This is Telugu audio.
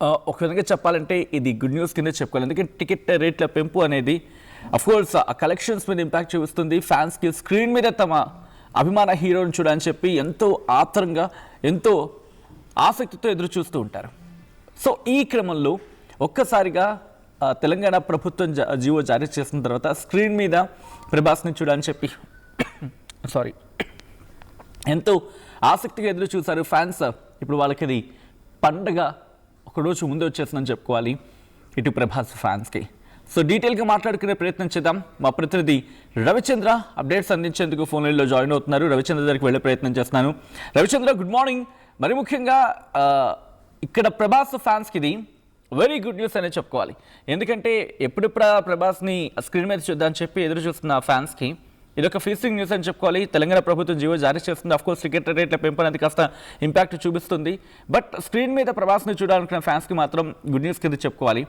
ఒక విధంగా చెప్పాలంటే ఇది గుడ్ న్యూస్ కింద చెప్పుకోవాలి. ఎందుకంటే టికెట్ రేట్ల పెంపు అనేది అఫ్కోర్స్ ఆ కలెక్షన్స్ మీద ఇంపాక్ట్ చూపిస్తుంది. ఫ్యాన్స్కి స్క్రీన్ మీద తమ అభిమాన హీరోని చూడని చెప్పి ఎంతో ఆత్రంగా ఎంతో ఆసక్తితో ఎదురు చూస్తూ ఉంటారు. సో ఈ క్రమంలో ఒక్కసారిగా తెలంగాణ ప్రభుత్వం జీవో జారీ చేసిన తర్వాత స్క్రీన్ మీద ప్రభాస్ని చూడని చెప్పి సారీ ఎంతో ఆసక్తిగా ఎదురు చూశారు ఫ్యాన్స్ ఇప్పుడు వాళ్ళకి ఇది పండగ ఒకరోజు ముందే వచ్చేసిందని చెప్పుకోవాలి ఇటు ప్రభాస్ ఫ్యాన్స్కి. సో డీటెయిల్గా మాట్లాడుకునే ప్రయత్నం చేద్దాం. మా ప్రతినిధి రవిచంద్ర అప్డేట్స్ అందించేందుకు ఫోన్లలో జాయిన్ అవుతున్నారు. రవిచంద్ర దగ్గరికి వెళ్ళే ప్రయత్నం చేస్తున్నాను. Ravichandra good morning. మరి ముఖ్యంగా ఇక్కడ ప్రభాస్ ఫ్యాన్స్కి ఇది వెరీ గుడ్ న్యూస్ అనే చెప్పుకోవాలి. ఎందుకంటే ఎప్పుడెప్పుడు ప్రభాస్ని స్క్రీన్ మీద చూద్దామని చెప్పి ఎదురు చూస్తున్న ఫ్యాన్స్కి ఇదొక ఫీసింగ్ న్యూస్ అని చెప్పుకోవాలి. తెలంగాణ ప్రభుత్వం జీవో జారీ చేస్తుంది. అఫ్కోర్స్ టికెట్ రేట్ల పెంపు అనేది కాస్త ఇంపాక్ట్ చూపిస్తుంది. బట్ స్క్రీన్ మీద ప్రభాస్ని చూడాలనుకున్న ఫ్యాన్స్కి మాత్రం గుడ్ న్యూస్ కింద చెప్పుకోవాలి.